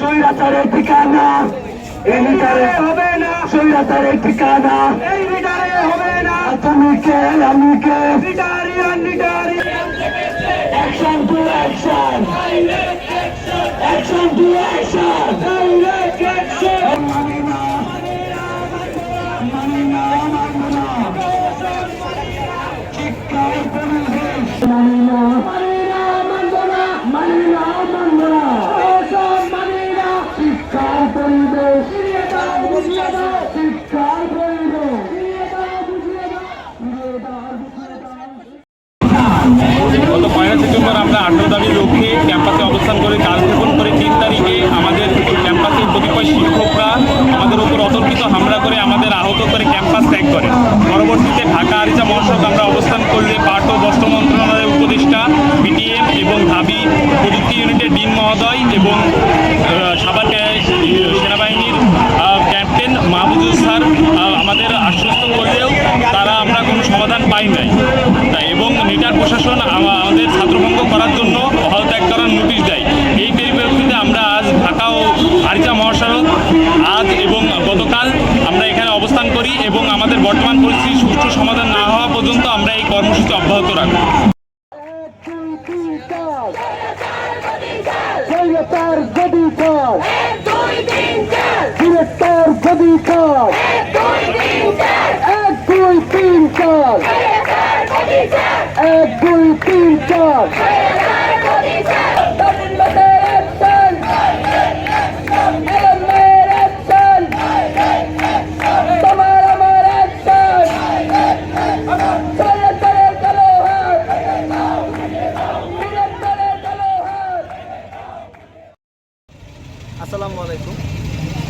স্বৈরাচারের ঠিকানা। এই লিটারে হবে না। স্বৈরাচারের ঠিকানা। এই লিটারে হবে না। তুমি কে? আমি কে? লিটারিয়ান literary action to action action to action direct action মানি না মানি না মানব না চিৎকার পরিবেশ মানি না আমরা আঠারো তারিখ লক্ষ্যে ক্যাম্পাসে অবস্থান করে কাজ গ্রহণ করে তিন তারিখে আমাদের ক্যাম্পাসের কতিপয় শিক্ষকরা আমাদের উপর অতর্কিত হামলা করে আমাদের আহত করে ক্যাম্পাস ত্যাগ করে। পরবর্তীতে ঢাকা আরিচা মহাসড়ক আমরা অবস্থান করলে পাট ও বস্ত্র মন্ত্রণালয়ের উপদেষ্টা, বিটিএম এবং ঢাবি প্রযুক্তি ইউনিটের ডিন মহোদয় এবং করলেও তারা আমরা কোনো সমাধান পাই নাই। এবং নিটার প্রশাসন আমাদের ছাত্রভঙ্গ করার জন্য হল ত্যাগ করার নোটিশ দেয়। এই পরিপ্রেক্ষিতে আমরা আজ ঢাকা ও আরিচা মহাসড়ক আজ এবং গতকাল আমরা এখানে অবস্থান করি এবং আমাদের বর্তমান পরিস্থিতি সুষ্ঠু সমাধান না হওয়া পর্যন্ত আমরা এই কর্মসূচি অব্যাহত রাখব কর দুই তিন চার ডিরেক্টর গদি কর দুই তিন চার এক দুই তিন চার চার কোটি চার এক দুই তিন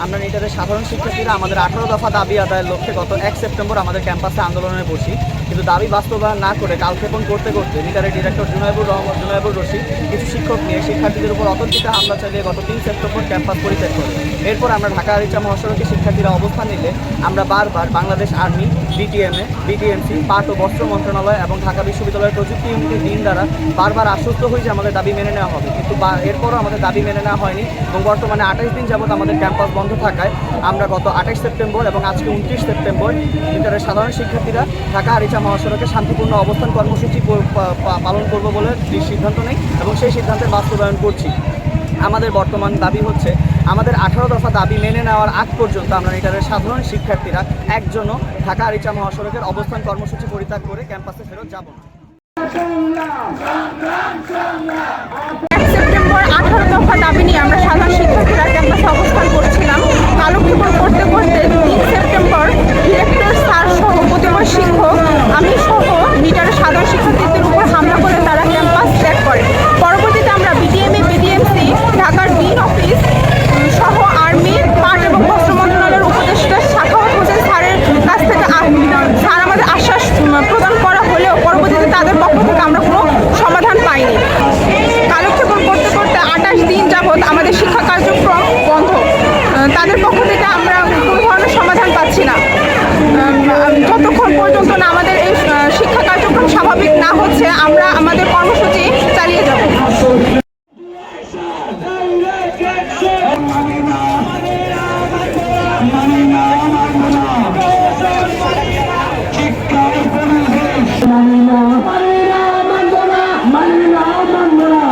আমরা নিটারের সাধারণ শিক্ষার্থীরা আমাদের আঠারো দফা দাবি আদায়ের লক্ষ্যে গত এক সেপ্টেম্বর আমাদের ক্যাম্পাসে আন্দোলনে বসি। কিন্তু দাবি বাস্তবায়ন না করে কালক্ষেপণ করতে করতে নিটারের ডিরেক্টর জুনাইবুর রহমান জুনাইবুর রশিদ, কিছু শিক্ষক নিয়ে শিক্ষার্থীদের উপর অতর্কিত হামলা চালিয়ে গত তিন সেপ্টেম্বর ক্যাম্পাস পরিত্যাগ করে। এরপর আমরা ঢাকা আরিচা মহাসড়কে শিক্ষার্থীরা অবস্থান নিলে আমরা বারবার বাংলাদেশ আর্মি বিটিএমএ বিটিএমসি, পাট ও বস্ত্র মন্ত্রণালয় এবং ঢাকা বিশ্ববিদ্যালয়ের প্রযুক্তি ইউনিটের দিন দ্বারা বারবার আশ্বস্ত হই যে আমাদের দাবি মেনে নেওয়া হবে। কিন্তু এরপরও আমাদের দাবি মেনে নেওয়া হয়নি এবং বর্তমানে আঠাশ দিন যাবত আমাদের ক্যাম্পাস বন্ধ থাকায় আমরা গত আঠাশ সেপ্টেম্বর এবং আজকে উনত্রিশ সেপ্টেম্বর ইন্টারের সাধারণ শিক্ষার্থীরা ঢাকা আরিচা মহাসড়কে শান্তিপূর্ণ অবস্থান কর্মসূচি পালন করব বলে সিদ্ধান্ত নেই এবং সেই সিদ্ধান্তের বাস্তবায়ন করছি। আমাদের বর্তমান দাবি হচ্ছে, আমাদের আঠারো দফা দাবি মেনে নেওয়ার আগ পর্যন্ত আমরা নিটারের সাধারণ শিক্ষার্থীরা একজনও ঢাকা আরিচা মহাসড়কের অবস্থান কর্মসূচি পরিত্যাগ করে ক্যাম্পাসে ফেরত যাব না। সেপ্টেম্বর আঠারো দফা দাবি নিয়ে আমরা সাধারণ শিক্ষার্থীরা ক্যাম্পাসে অবস্থান করছিলাম কালক্ষেপণ করতে করতে তিন সেপ্টেম্বর ডিরেক্টর স্যার সহ প্রতিবার শিক্ষক আমি সহ মিটারের সাধারণ শিক্ষার্থীদের উপর হামলা করে তারা ক্যাম্পাস ত্যাগ করে পরবর্তীতে আমরা বিডিএমএ বিডিএমসি ঢাকার ডিন অফিস উম, সহ আর্মি পাট এবং বস্ত্র মন্ত্রণালয়ের উপদেষ্টা শাখাওয়াত হোসেন স্যারের কাছ থেকে আ- স্যার আমাদের আশ্বাস উম, প্রদান করা হলেও পরবর্তীতে তাদের পক্ষ থেকে আমরা কোনো সমাধান পাইনি কালক্ষেপণ করতে করতে আঠাশ দিন যাবৎ আমাদের শিক্ষা কার্যক্রম বন্ধ আহ, তাদের পক্ষ থেকে আমরা কোনো ধরনের সমাধান পাচ্ছি না উম, যতক্ষণ পর্যন্ত না আমাদের এই আহ, শিক্ষা কার্যক্রম স্বাভাবিক না হচ্ছে আমরা আমাদের কর্মসূচি চালিয়ে যাব ডাইরেক্ট অ্যাকশন মানি না মানি না মানব না চিৎকার পরিবেশ মানি না মানি না মানব না মানি না মানব না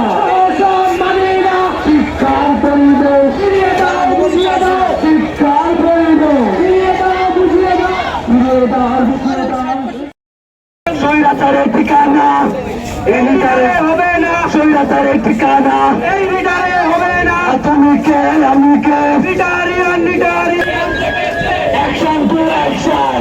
এসব মানি না চিৎকার পরিবেশ ফিরিয়ে দাও বুঝিয়ে দাও চিৎকার পরিবেশ ফিরিয়ে দাও বুঝিয়ে দাও ফিরিয়ে দাও বুঝিয়ে দাও স্বৈরাচারের ঠিকানা। এই লিটারে হবে না। স্বৈরাচারের ঠিকানা। এই লিটারে হবে না। তুমি কে আমি কে লিটারিয়ান লিটারি অ্যাকশন টু অ্যাকশন